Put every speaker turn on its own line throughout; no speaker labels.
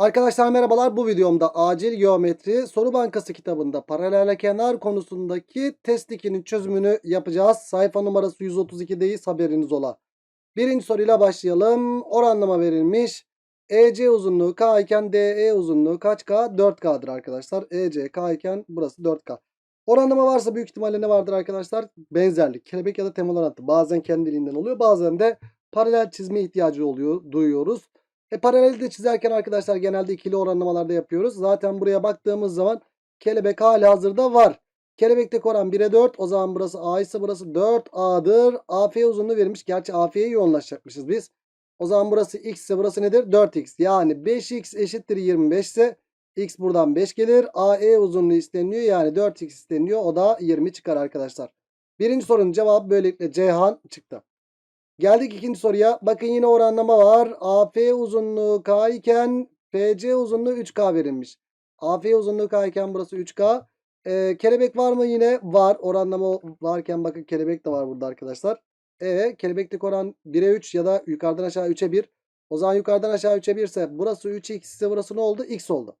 Arkadaşlar merhabalar. Bu videomda acil geometri soru bankası kitabında paralel kenar konusundaki test 2'nin çözümünü yapacağız. Sayfa numarası 132'deyiz haberiniz ola. Birinci soruyla başlayalım. Oranlama verilmiş. EC uzunluğu K iken DE uzunluğu kaç K? 4K'dır arkadaşlar. EC K iken burası 4K. Oranlama varsa büyük ihtimalle ne vardır arkadaşlar? Benzerlik. Kelebek ya da temel orantı. Bazen kendiliğinden oluyor. Bazen de paralel çizme ihtiyacı oluyor, duyuyoruz. E paralel de çizerken arkadaşlar genelde ikili oranlamalarda yapıyoruz. Zaten buraya baktığımız zaman kelebek hali hazırda var. Kelebekteki oran 1'e 4. O zaman burası A ise burası 4A'dır. AF uzunluğu verilmiş. Gerçi AF'ye yoğunlaşacakmışız biz. O zaman burası X ise burası nedir? 4X. Yani 5X eşittir 25 ise X buradan 5 gelir. AE uzunluğu isteniyor. Yani 4X isteniyor. O da 20 çıkar arkadaşlar. Birinci sorunun cevabı böylelikle Ceyhan çıktı. Geldik ikinci soruya. Bakın yine oranlama var. AF uzunluğu K iken FC uzunluğu 3K verilmiş. AF uzunluğu K iken burası 3K. Ee, kelebek var mı yine? Var. Oranlama varken bakın kelebek de var burada arkadaşlar. E kelebekteki oran 1'e 3 ya da yukarıdan aşağı 3'e 1. O zaman yukarıdan aşağı 3'e 1 ise burası 3x ise burası ne oldu? X oldu.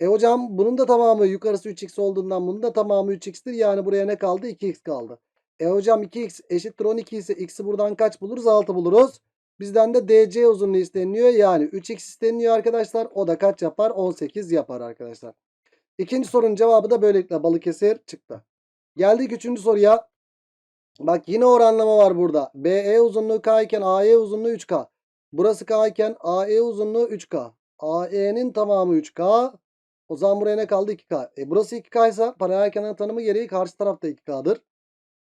E hocam bunun da tamamı yukarısı 3x olduğundan bunun da tamamı 3x'tir. Yani buraya ne kaldı? 2x kaldı. E hocam 2x eşittir 12 ise x'i buradan kaç buluruz? 6 buluruz. Bizden de DC uzunluğu isteniyor. Yani 3x isteniyor arkadaşlar. O da kaç yapar? 18 yapar arkadaşlar. İkinci sorunun cevabı da böylelikle Balıkesir çıktı. Geldik üçüncü soruya. Bak yine oranlama var burada. BE uzunluğu K iken AE uzunluğu 3K. Burası K iken AE uzunluğu 3K. AE'nin tamamı 3K. O zaman buraya ne kaldı? 2K. E burası 2K ise paralel kenar tanımı gereği karşı tarafta 2K'dır.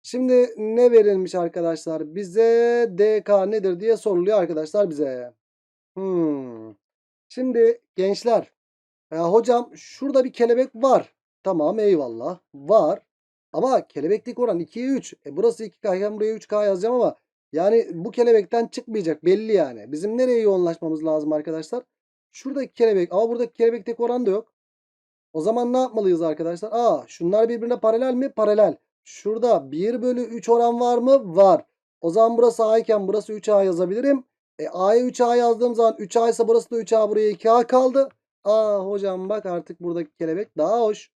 Şimdi ne verilmiş arkadaşlar? Bize DK nedir diye soruluyor arkadaşlar bize. Hmm. Şimdi gençler. Ya hocam şurada bir kelebek var. Tamam eyvallah. Var. Ama kelebekteki oran 2'ye 3. E burası 2K iken buraya 3K yazacağım ama yani bu kelebekten çıkmayacak belli yani. Bizim nereye yoğunlaşmamız lazım arkadaşlar? Şuradaki kelebek ama buradaki kelebekteki oran da yok. O zaman ne yapmalıyız arkadaşlar? Aa şunlar birbirine paralel mi? Paralel. Şurada 1 bölü 3 oran var mı? Var. O zaman burası A iken burası 3A yazabilirim. E A'ya 3A yazdığım zaman 3A ise burası da 3A buraya 2A kaldı. Aa hocam bak artık buradaki kelebek daha hoş.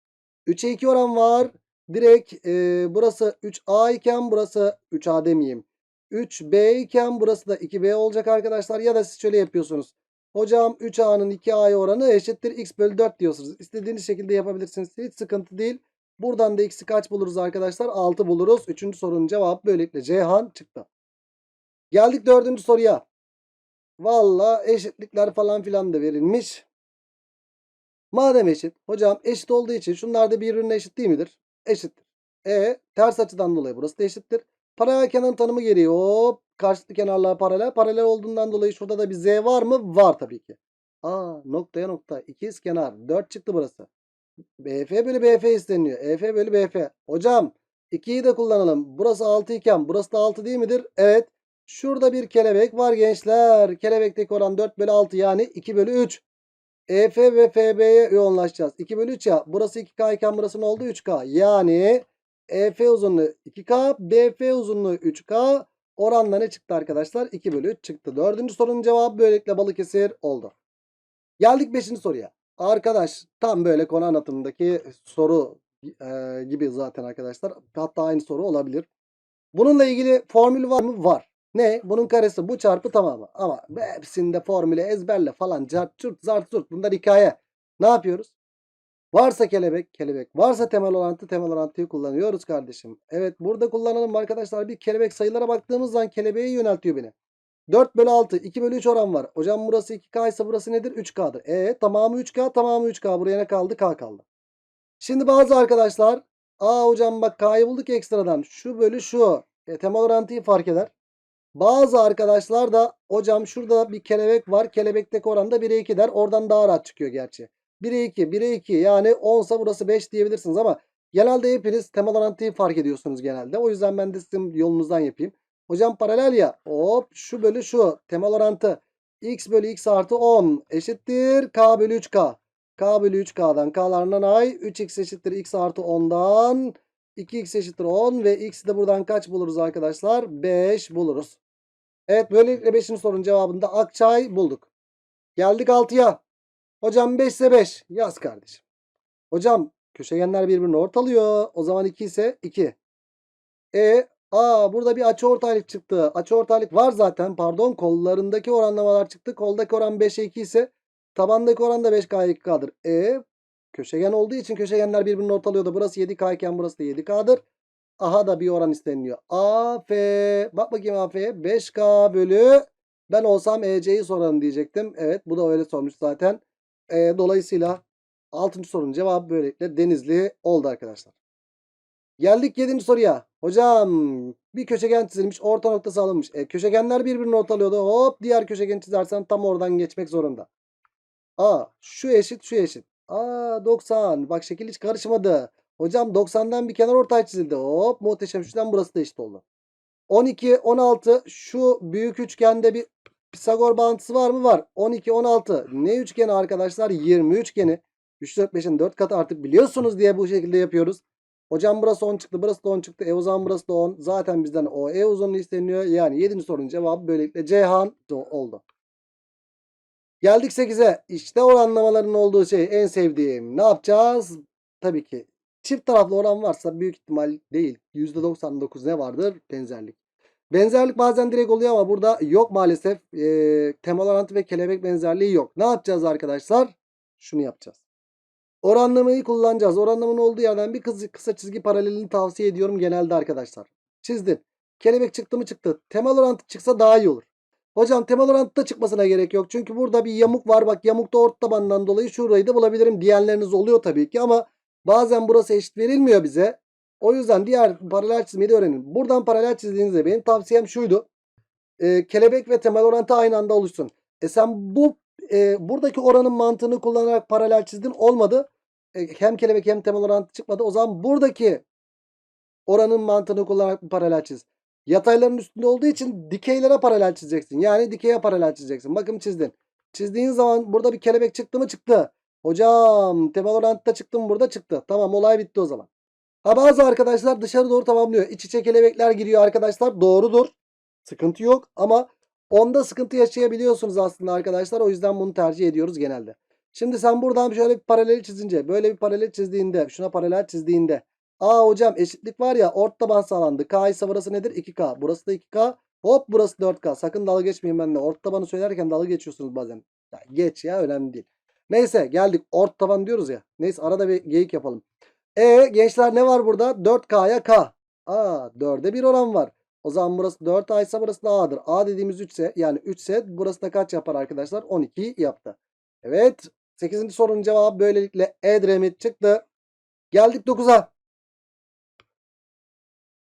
3'e 2 oran var. Direkt e, burası 3A iken burası 3A demeyeyim. 3B iken burası da 2B olacak arkadaşlar. Ya da siz şöyle yapıyorsunuz. Hocam 3A'nın 2A'ya oranı eşittir X bölü 4 diyorsunuz. İstediğiniz şekilde yapabilirsiniz. Hiç sıkıntı değil. Buradan da x'i kaç buluruz arkadaşlar? 6 buluruz. Üçüncü sorunun cevabı böylelikle Ceyhan çıktı. Geldik dördüncü soruya. Valla eşitlikler falan filan da verilmiş. Madem eşit. Hocam eşit olduğu için şunlar da birbirine eşit değil midir? Eşittir. E ters açıdan dolayı burası da eşittir. Paralel kenar tanımı gereği hop karşılıklı kenarlar paralel. Paralel olduğundan dolayı şurada da bir z var mı? Var tabii ki. Aa noktaya nokta. İkiz kenar. 4 çıktı burası. BF bölü BF isteniyor. EF bölü BF. Hocam 2'yi de kullanalım. Burası 6 iken burası da 6 değil midir? Evet. Şurada bir kelebek var gençler. Kelebekteki oran 4 bölü 6 yani 2 bölü 3. EF ve FB'ye yoğunlaşacağız. 2 bölü 3 ya. Burası 2K iken burası ne oldu? 3K. Yani EF uzunluğu 2K. BF uzunluğu 3K. Oranla ne çıktı arkadaşlar? 2 bölü 3 çıktı. Dördüncü sorunun cevabı böylelikle Balıkesir oldu. Geldik 5. soruya. Arkadaş tam böyle konu anlatımındaki soru e, gibi zaten arkadaşlar. Hatta aynı soru olabilir. Bununla ilgili formül var mı? Var. Ne? Bunun karesi bu çarpı tamamı. Ama hepsinde formülü ezberle falan. Cart çurt zart zurt. Bunlar hikaye. Ne yapıyoruz? Varsa kelebek kelebek. Varsa temel orantı temel orantıyı kullanıyoruz kardeşim. Evet burada kullanalım arkadaşlar. Bir kelebek sayılara baktığımız zaman kelebeğe yöneltiyor beni. 4 bölü 6 2 bölü 3 oran var. Hocam burası 2K ise burası nedir? 3K'dır. E tamamı 3K tamamı 3K. Buraya ne kaldı? K kaldı. Şimdi bazı arkadaşlar aa hocam bak K'yı bulduk ekstradan. Şu bölü şu. E, temel orantıyı fark eder. Bazı arkadaşlar da hocam şurada bir kelebek var. Kelebekteki oran da 1'e 2 der. Oradan daha rahat çıkıyor gerçi. 1'e 2 1'e 2 yani 10 ise burası 5 diyebilirsiniz ama genelde hepiniz temel orantıyı fark ediyorsunuz genelde. O yüzden ben de sizin yolunuzdan yapayım. Hocam paralel ya. Hop şu bölü şu. Temel orantı. X bölü X artı 10 eşittir. K bölü 3K. K bölü 3K'dan K'larından ay. 3X eşittir X artı 10'dan. 2X eşittir 10 ve X'i de buradan kaç buluruz arkadaşlar? 5 buluruz. Evet böylelikle 5. sorunun cevabında Akçay bulduk. Geldik 6'ya. Hocam 5 ise 5. Yaz kardeşim. Hocam köşegenler birbirini ortalıyor. O zaman 2 ise 2. E aa burada bir açıortaylık çıktı. Açıortaylık var zaten. Pardon kollarındaki oranlamalar çıktı. Koldaki oran 5'e 2 ise tabandaki oran da 5K 2K'dır. E köşegen olduğu için köşegenler birbirini ortalıyordu. Burası 7K iken burası da 7K'dır. Aha da bir oran isteniyor. AF bak bakayım AF'ye 5K bölü ben olsam EC'yi sorarım diyecektim. Evet bu da öyle sormuş zaten. E, dolayısıyla 6. sorunun cevabı böylelikle Denizli oldu arkadaşlar. Geldik 7. soruya. Hocam bir köşegen çizilmiş orta noktası alınmış. E, köşegenler birbirini ortalıyordu. Hop diğer köşegeni çizersen tam oradan geçmek zorunda. A şu eşit şu eşit. Aa 90. Bak şekil hiç karışmadı. Hocam 90'dan bir kenar ortay çizildi. Hop muhteşem. Şuradan burası da eşit oldu. 12, 16 şu büyük üçgende bir Pisagor bağıntısı var mı? Var. 12, 16 ne üçgeni arkadaşlar? 20 üçgeni. 3, 4, 5'in 4 katı artık biliyorsunuz diye bu şekilde yapıyoruz. Hocam burası 10 çıktı. Burası da 10 çıktı. E o zaman burası da 10. Zaten bizden o E uzunluğu isteniyor. Yani 7. sorunun cevabı böylelikle Ceyhan oldu. Geldik 8'e. İşte oranlamaların olduğu şey en sevdiğim. Ne yapacağız? Tabii ki çift taraflı oran varsa büyük ihtimal değil. %99 ne vardır? Benzerlik. Benzerlik bazen direkt oluyor ama burada yok maalesef. E, temel orantı ve kelebek benzerliği yok. Ne yapacağız arkadaşlar? Şunu yapacağız. Oranlamayı kullanacağız. Oranlamanın olduğu yerden bir kısa, kısa çizgi paralelini tavsiye ediyorum genelde arkadaşlar. Çizdim. Kelebek çıktı mı çıktı. Temel orantı çıksa daha iyi olur. Hocam temel orantıda çıkmasına gerek yok. Çünkü burada bir yamuk var. Bak yamuk da ort tabanından dolayı şurayı da bulabilirim diyenleriniz oluyor tabii ki ama bazen burası eşit verilmiyor bize. O yüzden diğer paralel çizmeyi de öğrenin. Buradan paralel çizdiğinizde benim tavsiyem şuydu. Ee, kelebek ve temel orantı aynı anda oluşsun. E sen bu e, buradaki oranın mantığını kullanarak paralel çizdin olmadı. E, hem kelebek hem temel orantı çıkmadı. O zaman buradaki oranın mantığını kullanarak paralel çiz. Yatayların üstünde olduğu için dikeylere paralel çizeceksin. Yani dikeye paralel çizeceksin. Bakın çizdin. Çizdiğin zaman burada bir kelebek çıktı mı çıktı. Hocam temel orantıda çıktı mı burada çıktı. Tamam olay bitti o zaman. Ha bazı arkadaşlar dışarı doğru tamamlıyor. İç içe kelebekler giriyor arkadaşlar. Doğrudur. Sıkıntı yok ama onda sıkıntı yaşayabiliyorsunuz aslında arkadaşlar. O yüzden bunu tercih ediyoruz genelde. Şimdi sen buradan şöyle bir paralel çizince böyle bir paralel çizdiğinde şuna paralel çizdiğinde Aa hocam eşitlik var ya ort taban sağlandı. K ise burası nedir? 2K. Burası da 2K. Hop burası 4K. Sakın dalga geçmeyin benimle. Ort tabanı söylerken dalga geçiyorsunuz bazen. Ya geç ya önemli değil. Neyse geldik ort taban diyoruz ya. Neyse arada bir geyik yapalım. E gençler ne var burada? 4K'ya K. Aa 4'e bir oran var. O zaman burası 4A ise burası da A'dır. A dediğimiz 3 ise yani 3 ise burası da kaç yapar arkadaşlar? 12 yaptı. Evet. 8. sorunun cevabı böylelikle Edremit çıktı. Geldik 9'a.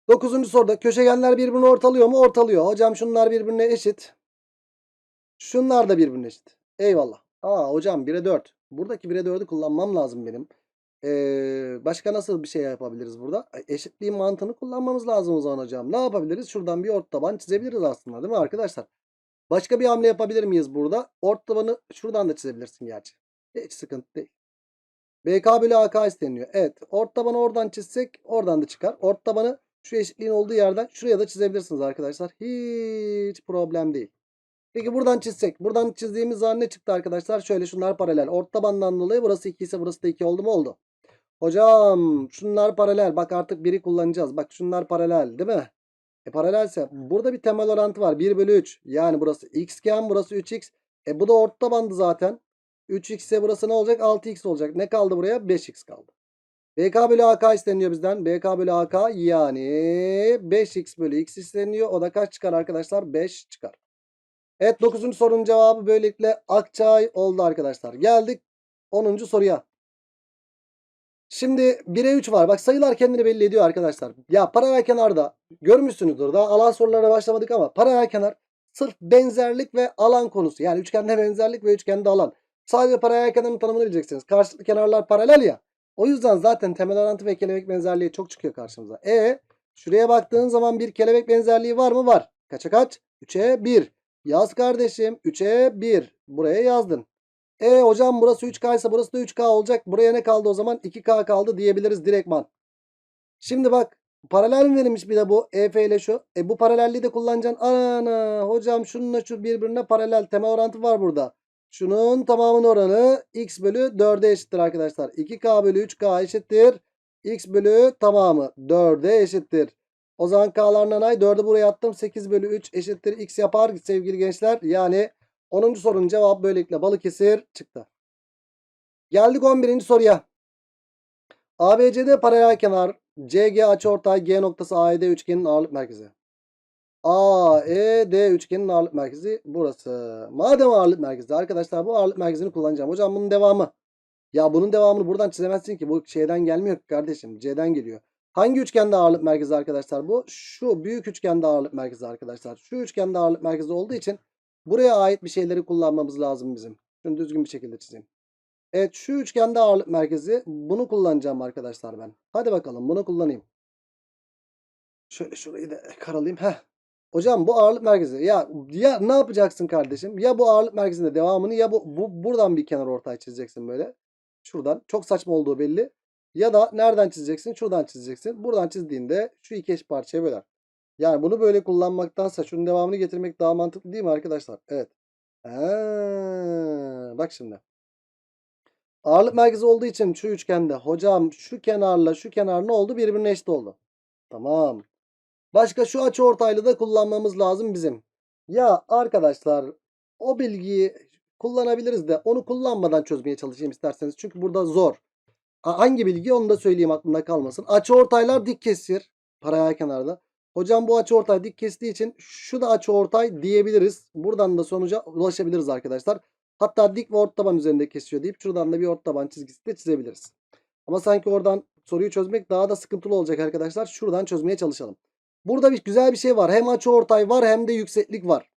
9. soruda köşegenler birbirini ortalıyor mu? Ortalıyor. Hocam şunlar birbirine eşit. Şunlar da birbirine eşit. Eyvallah. Aa hocam 1'e 4. Buradaki 1'e 4'ü kullanmam lazım benim. Ee, başka nasıl bir şey yapabiliriz burada? Eşitliğin mantığını kullanmamız lazım o zaman hocam. Ne yapabiliriz? Şuradan bir ort taban çizebiliriz aslında değil mi arkadaşlar? Başka bir hamle yapabilir miyiz burada? Ort tabanı şuradan da çizebilirsin gerçi. Hiç sıkıntı değil. BK bölü AK isteniyor. Evet. Ort tabanı oradan çizsek oradan da çıkar. Ort tabanı şu eşitliğin olduğu yerden şuraya da çizebilirsiniz arkadaşlar. Hiç problem değil. Peki buradan çizsek. Buradan çizdiğimiz zaman ne çıktı arkadaşlar? Şöyle şunlar paralel. Ort tabandan dolayı burası 2 ise burası da 2 oldu mu? Oldu. Hocam şunlar paralel. Bak artık biri kullanacağız. Bak şunlar paralel değil mi? E paralelse burada bir temel orantı var. 1 bölü 3. Yani burası x iken burası 3x. E bu da ort tabandı zaten. 3x ise burası ne olacak? 6x olacak. Ne kaldı buraya? 5x kaldı. BK bölü AK isteniyor bizden. BK bölü AK yani 5x bölü x isteniyor. O da kaç çıkar arkadaşlar? 5 çıkar. Evet 9. sorunun cevabı böylelikle Akçay oldu arkadaşlar. Geldik 10. soruya. Şimdi 1'e 3 var. Bak sayılar kendini belli ediyor arkadaşlar. Ya paralel kenarda görmüşsünüzdür. Daha alan sorularına başlamadık ama paralel kenar sırf benzerlik ve alan konusu. Yani üçgende benzerlik ve üçgende alan. Sadece paralel kenarın tanımını bileceksiniz. Karşılıklı kenarlar paralel ya. O yüzden zaten temel orantı ve kelebek benzerliği çok çıkıyor karşımıza. E şuraya baktığın zaman bir kelebek benzerliği var mı? Var. Kaça kaç? 3'e 1. Yaz kardeşim. 3'e 1. Buraya yazdın. E hocam burası 3K ise burası da 3K olacak. Buraya ne kaldı o zaman? 2K kaldı diyebiliriz direktman. Şimdi bak paralel mi verilmiş bir de bu EF ile şu. E bu paralelliği de kullanacaksın. Ana hocam şununla şu birbirine paralel temel orantı var burada. Şunun tamamının oranı x bölü 4'e eşittir arkadaşlar. 2k bölü 3k eşittir. x bölü tamamı 4'e eşittir. O zaman k'lar nanay 4'ü buraya attım. 8 bölü 3 eşittir x yapar sevgili gençler. Yani 10. sorunun cevabı böylelikle Balıkesir çıktı. Geldik 11. soruya. ABCD paralel kenar CG açıortay G noktası AED üçgenin ağırlık merkezi. AED üçgenin ağırlık merkezi burası. Madem ağırlık merkezi arkadaşlar bu ağırlık merkezini kullanacağım. Hocam bunun devamı. Ya bunun devamını buradan çizemezsin ki. Bu şeyden gelmiyor ki kardeşim. C'den geliyor. Hangi üçgende ağırlık merkezi arkadaşlar bu? Şu büyük üçgende ağırlık merkezi arkadaşlar. Şu üçgende ağırlık merkezi olduğu için buraya ait bir şeyleri kullanmamız lazım bizim. Şunu düzgün bir şekilde çizeyim. Evet şu üçgende ağırlık merkezi bunu kullanacağım arkadaşlar ben. Hadi bakalım bunu kullanayım. Şöyle şurayı da karalayayım. Heh. Hocam bu ağırlık merkezi. Ya ya ne yapacaksın kardeşim? Ya bu ağırlık merkezinde devamını ya bu, bu buradan bir kenar ortay çizeceksin böyle. Şuradan. Çok saçma olduğu belli. Ya da nereden çizeceksin? Şuradan çizeceksin. Buradan çizdiğinde şu iki eş parçaya böler. Yani bunu böyle kullanmaktansa şunun devamını getirmek daha mantıklı değil mi arkadaşlar? Evet. Ha, bak şimdi. Ağırlık merkezi olduğu için şu üçgende hocam şu kenarla şu kenar ne oldu? Birbirine eşit oldu. Tamam. Başka şu açı ortaylı da kullanmamız lazım bizim. Ya arkadaşlar o bilgiyi kullanabiliriz de onu kullanmadan çözmeye çalışayım isterseniz. Çünkü burada zor. Ha, Hangi bilgi onu da söyleyeyim aklımda kalmasın. Açı ortaylar dik kesir. Paralel kenarda. Hocam bu açı ortay dik kestiği için şu da açı ortay diyebiliriz. Buradan da sonuca ulaşabiliriz arkadaşlar. Hatta dik ve ortaban üzerinde kesiyor deyip şuradan da bir ortaban çizgisi de çizebiliriz. Ama sanki oradan soruyu çözmek daha da sıkıntılı olacak arkadaşlar. Şuradan çözmeye çalışalım. Burada bir güzel bir şey var. Hem açı ortay var hem de yükseklik var.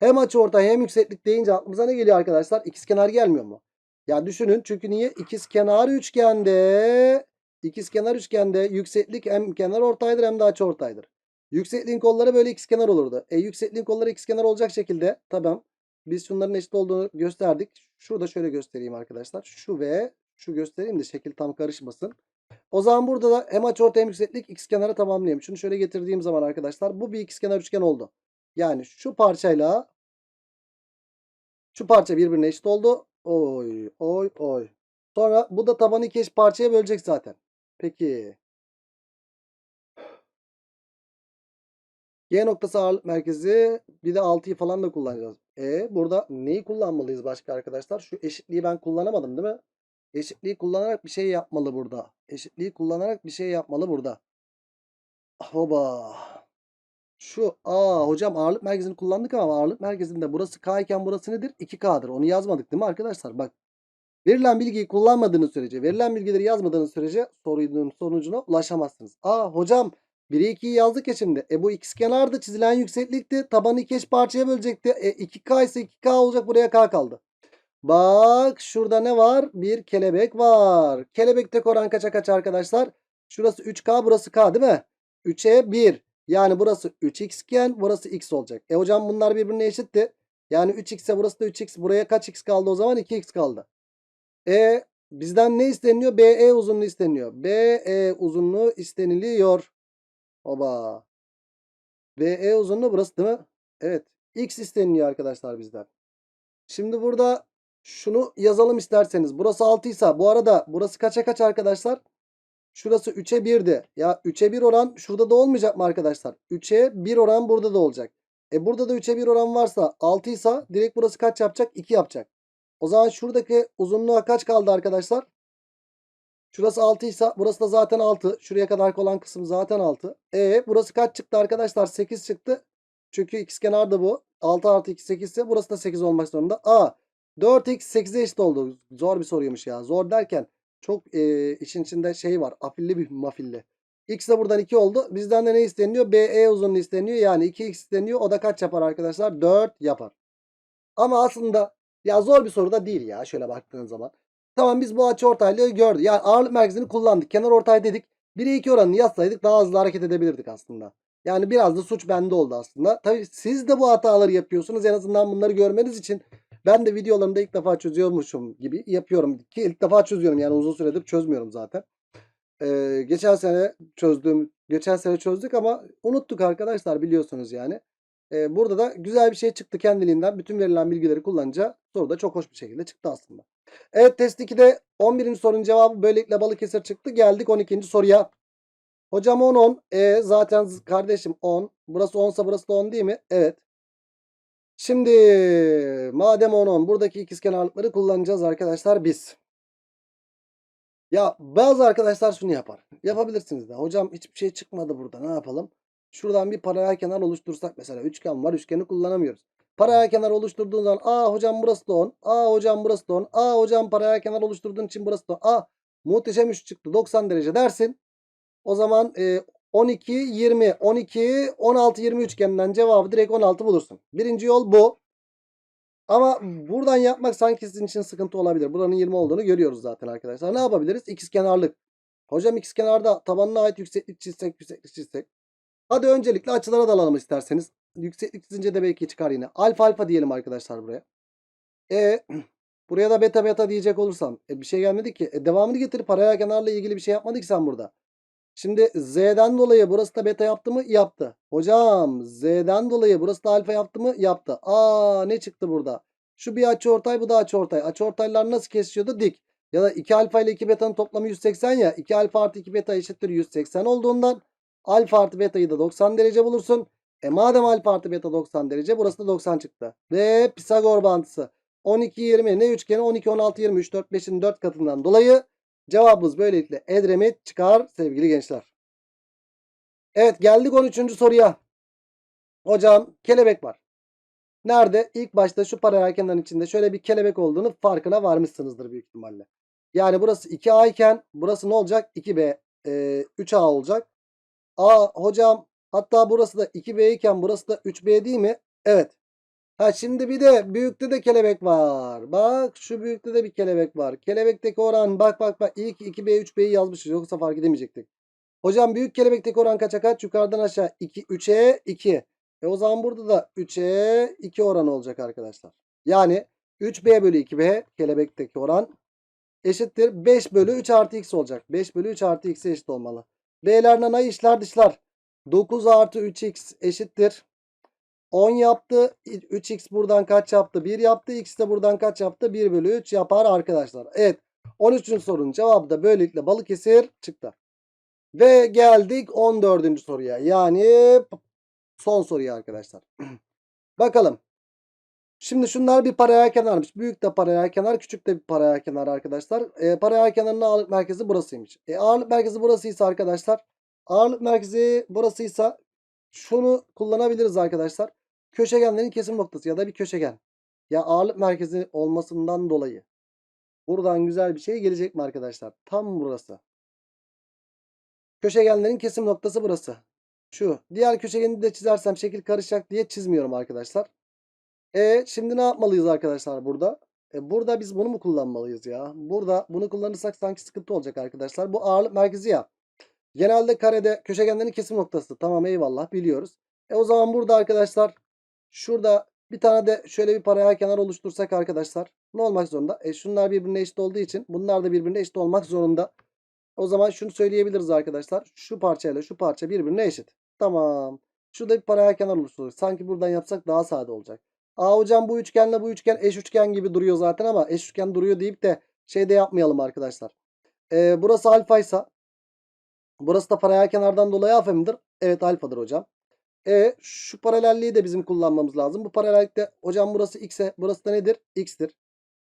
Hem açı ortay hem yükseklik deyince aklımıza ne geliyor arkadaşlar? İkizkenar gelmiyor mu? Ya düşünün çünkü niye? İkizkenar üçgende ikizkenar üçgende yükseklik hem kenar ortaydır hem de açı ortaydır. Yüksekliğin kolları böyle ikizkenar olurdu. E yüksekliğin kolları ikizkenar olacak şekilde tamam. Biz şunların eşit olduğunu gösterdik. Şurada şöyle göstereyim arkadaşlar. Şu ve şu göstereyim de şekil tam karışmasın. O zaman burada da hem açıortay hem yükseklik ikizkenara tamamlayayım. Şunu şöyle getirdiğim zaman arkadaşlar bu bir ikizkenar üçgen oldu. Yani şu parçayla şu parça birbirine eşit oldu. Oy oy oy. Sonra bu da tabanı iki eş parçaya bölecek zaten. Peki. G noktası ağırlık merkezi bir de 6'yı falan da kullanacağız. E burada neyi kullanmalıyız başka arkadaşlar? Şu eşitliği ben kullanamadım değil mi? Eşitliği kullanarak bir şey yapmalı burada. Eşitliği kullanarak bir şey yapmalı burada. Hoba. Şu aa hocam ağırlık merkezini kullandık ama ağırlık merkezinde burası K iken burası nedir? 2K'dır. Onu yazmadık değil mi arkadaşlar? Bak. Verilen bilgiyi kullanmadığınız sürece, verilen bilgileri yazmadığınız sürece sorunun sonucuna ulaşamazsınız. Aa hocam 1'e 2'yi yazdık ya şimdi. E bu ikizkenarda çizilen yükseklikti. Tabanı iki eş parçaya bölecekti. E 2K ise 2K olacak. Buraya K kaldı. Bak şurada ne var? Bir kelebek var. Kelebekte oran kaça kaç arkadaşlar? Şurası 3K burası K değil mi? 3'e 1. Yani burası 3X iken burası X olacak. E hocam bunlar birbirine eşitti. Yani 3X ise burası da 3X. Buraya kaç X kaldı o zaman? 2X kaldı. E bizden ne isteniyor? BE uzunluğu isteniyor. BE uzunluğu isteniliyor. Oba. BE uzunluğu burası değil mi? Evet. X isteniliyor arkadaşlar bizden. Şimdi burada şunu yazalım isterseniz. Burası 6 ise bu arada burası kaça kaç arkadaşlar? Şurası 3'e 1'di. Ya 3'e 1 oran şurada da olmayacak mı arkadaşlar? 3'e 1 oran burada da olacak. E burada da 3'e 1 oran varsa 6 ise direkt burası kaç yapacak? 2 yapacak. O zaman şuradaki uzunluğa kaç kaldı arkadaşlar? Şurası 6 ise burası da zaten 6. Şuraya kadar olan kısım zaten 6. E burası kaç çıktı arkadaşlar? 8 çıktı. Çünkü ikizkenar da bu. 6 artı 2 8 ise burası da 8 olmak zorunda. A 4x 8'e eşit oldu. Zor bir soruymuş ya. Zor derken çok e, işin içinde şey var. Afilli bir mafilli. X de buradan 2 oldu. Bizden de ne isteniyor? BE uzunluğu isteniyor. Yani 2x isteniyor. O da kaç yapar arkadaşlar? 4 yapar. Ama aslında ya zor bir soru da değil ya. Şöyle baktığın zaman. Tamam biz bu açı ortaylığı gördük. Yani ağırlık merkezini kullandık. Kenar ortay dedik. 1'e 2 oranını yazsaydık daha hızlı hareket edebilirdik aslında. Yani biraz da suç bende oldu aslında. Tabii siz de bu hataları yapıyorsunuz. En azından bunları görmeniz için ben de videolarımda ilk defa çözüyormuşum gibi yapıyorum. Ki ilk defa çözüyorum yani uzun süredir çözmüyorum zaten. Ee, geçen sene çözdüğüm, geçen sene çözdük ama unuttuk arkadaşlar biliyorsunuz yani. E, burada da güzel bir şey çıktı kendiliğinden. Bütün verilen bilgileri kullanınca soru da çok hoş bir şekilde çıktı aslında. Evet test 2'de 11. sorunun cevabı böylelikle Balıkesir çıktı. Geldik 12. soruya. Hocam 10 10. E zaten kardeşim 10. Burası 10 ise burası da 10 değil mi? Evet. Şimdi madem 10 10 buradaki ikizkenarlıkları kullanacağız arkadaşlar biz. Ya bazı arkadaşlar şunu yapar. Yapabilirsiniz de. Hocam hiçbir şey çıkmadı burada. Ne yapalım? Şuradan bir paralel kenar oluştursak mesela üçgen var. Üçgeni kullanamıyoruz. Paralel kenar oluşturduğun zaman aa hocam burası da 10. Aa hocam burası da 10. Aa hocam paralel kenar oluşturduğun için burası da 10. Aa muhteşem üç çıktı 90 derece dersin. O zaman e, 12, 20, 12, 16, 20 üçgeninden cevabı direkt 16 bulursun. Birinci yol bu. Ama buradan yapmak sanki sizin için sıkıntı olabilir. Buranın 20 olduğunu görüyoruz zaten arkadaşlar. Ne yapabiliriz? İkizkenarlık. Hocam ikizkenarda tabanına ait yükseklik çizsek, yükseklik çizsek. Hadi öncelikle açılara dalalım isterseniz. Yükseklik çizince de belki çıkar yine. Alfa alfa diyelim arkadaşlar buraya. E buraya da beta beta diyecek olursam. E, bir şey gelmedi ki. E, devamını getirip paralel kenarla ilgili bir şey yapmadı ki sen burada. Şimdi z'den dolayı burası da beta yaptı mı? Yaptı. Hocam z'den dolayı burası da alfa yaptı mı? Yaptı. Aa ne çıktı burada? Şu bir açıortay bu da açıortay. Açıortaylar nasıl kesişiyordu? Dik. Ya da 2 alfa ile 2 beta'nın toplamı 180 ya. 2 alfa artı 2 beta eşittir 180 olduğundan alfa artı beta'yı da 90 derece bulursun. E madem alfa artı beta 90 derece burası da 90 çıktı. Ve Pisagor bağıntısı. 12 20 ne üçgeni 12 16 20 3 4 5'in 4 katından dolayı cevabımız böylelikle Edremit çıkar sevgili gençler. Evet geldik 13. soruya. Hocam kelebek var. Nerede? İlk başta şu paralel kenarın içinde şöyle bir kelebek olduğunu farkına varmışsınızdır büyük ihtimalle. Yani burası 2A iken burası ne olacak? 2B, e, 3A olacak. A hocam hatta burası da 2B iken burası da 3B değil mi? Evet. Ha şimdi bir de büyükte de kelebek var. Bak şu büyükte de bir kelebek var. Kelebekteki oran bak bak bak iyi ki 2B 3B'yi yazmışız yoksa fark edemeyecektik. Hocam büyük kelebekteki oran kaça kaç? Yukarıdan aşağı 2 3'e 2. E o zaman burada da 3'e 2 oran olacak arkadaşlar. Yani 3B bölü 2B kelebekteki oran eşittir. 5 bölü 3 artı x olacak. 5 bölü 3 artı x'e eşit olmalı. B'ler nanay işler dışlar. 9 artı 3x eşittir. 10 yaptı. 3x buradan kaç yaptı? 1 yaptı. X de buradan kaç yaptı? 1 bölü 3 yapar arkadaşlar. Evet. 13. sorunun cevabı da böylelikle Balıkesir çıktı. Ve geldik 14. soruya. Yani son soruya arkadaşlar. Bakalım. Şimdi şunlar bir paralel kenarmış. Büyük de paralel kenar, küçük de bir paralel kenar arkadaşlar. E, paralel kenarın ağırlık merkezi burasıymış. E, ağırlık merkezi burasıysa arkadaşlar. Ağırlık merkezi burasıysa şunu kullanabiliriz arkadaşlar. Köşegenlerin kesim noktası ya da bir köşegen. Ya ağırlık merkezi olmasından dolayı. Buradan güzel bir şey gelecek mi arkadaşlar? Tam burası. Köşegenlerin kesim noktası burası. Şu. Diğer köşegeni de çizersem şekil karışacak diye çizmiyorum arkadaşlar. E şimdi ne yapmalıyız arkadaşlar burada? E, burada biz bunu mu kullanmalıyız ya? Burada bunu kullanırsak sanki sıkıntı olacak arkadaşlar. Bu ağırlık merkezi ya. Genelde karede köşegenlerin kesim noktası. Tamam eyvallah biliyoruz. E o zaman burada arkadaşlar şurada bir tane de şöyle bir paralel kenar oluştursak arkadaşlar. Ne olmak zorunda? E şunlar birbirine eşit olduğu için bunlar da birbirine eşit olmak zorunda. O zaman şunu söyleyebiliriz arkadaşlar. Şu parçayla şu parça birbirine eşit. Tamam. Şurada bir paralel kenar oluşturur. Sanki buradan yapsak daha sade olacak. Aa hocam bu üçgenle bu üçgen eş üçgen gibi duruyor zaten ama eş üçgen duruyor deyip de şey de yapmayalım arkadaşlar. Ee, burası alfaysa burası da paralel kenardan dolayı alfa mıdır? Evet alfadır hocam. E şu paralelliği de bizim kullanmamız lazım. Bu paralellikte hocam burası x'e burası da nedir? x'tir.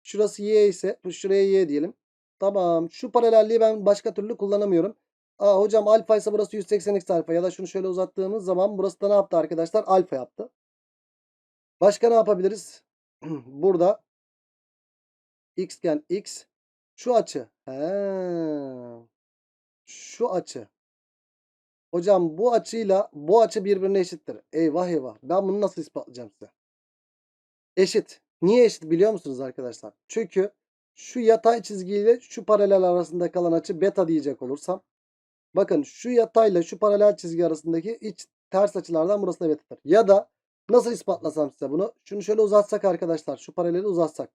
Şurası y ise şuraya y diyelim. Tamam. Şu paralelliği ben başka türlü kullanamıyorum. Aa hocam alfa ise burası 180 x alfa ya da şunu şöyle uzattığımız zaman burası da ne yaptı arkadaşlar? Alfa yaptı. Başka ne yapabiliriz? Burada xgen x şu açı. He. Şu açı. Hocam bu açıyla bu açı birbirine eşittir. Eyvah eyvah. Ben bunu nasıl ispatlayacağım size? Eşit. Niye eşit biliyor musunuz arkadaşlar? Çünkü şu yatay çizgiyle şu paralel arasında kalan açı beta diyecek olursam bakın şu yatayla şu paralel çizgi arasındaki iç ters açılardan burası da betadır. Ya da nasıl ispatlasam size bunu? Şunu şöyle uzatsak arkadaşlar. Şu paraleli uzatsak.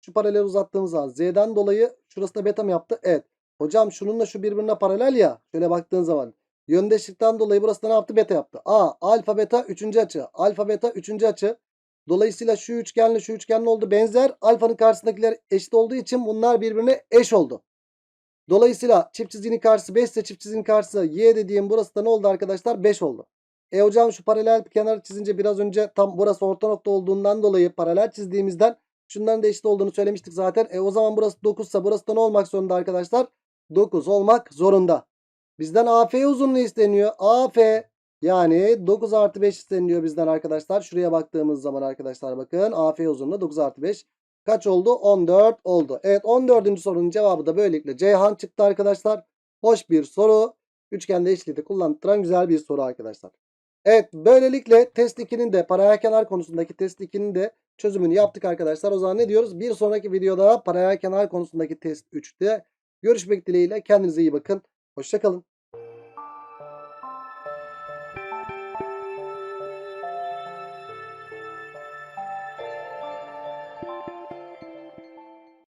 Şu paraleli uzattığımız zaman z'den dolayı şurası da beta mı yaptı? Evet. Hocam şununla şu birbirine paralel ya. Şöyle baktığın zaman. Yöndeşlikten dolayı burası da ne yaptı? Beta yaptı. A. Alfa beta 3. açı. Alfa beta 3. açı. Dolayısıyla şu üçgenle şu üçgen ne oldu? Benzer. Alfanın karşısındakiler eşit olduğu için bunlar birbirine eş oldu. Dolayısıyla çift çizginin karşısı 5 ise çift çizginin karşısı y dediğim burası da ne oldu arkadaşlar? 5 oldu. E hocam şu paralel kenar çizince biraz önce tam burası orta nokta olduğundan dolayı paralel çizdiğimizden şunların da eşit olduğunu söylemiştik zaten. E o zaman burası 9 ise burası da ne olmak zorunda arkadaşlar? 9 olmak zorunda. Bizden AF uzunluğu isteniyor. AF yani 9 artı 5 isteniyor bizden arkadaşlar. Şuraya baktığımız zaman arkadaşlar bakın AF uzunluğu 9 artı 5. Kaç oldu? 14 oldu. Evet 14. sorunun cevabı da böylelikle Ceyhan çıktı arkadaşlar. Hoş bir soru. Üçgende de kullandıran güzel bir soru arkadaşlar. Evet böylelikle test 2'nin de paralel kenar konusundaki test 2'nin de çözümünü yaptık arkadaşlar. O zaman ne diyoruz? Bir sonraki videoda paralel kenar konusundaki test 3'te görüşmek dileğiyle. Kendinize iyi bakın. Hoşçakalın.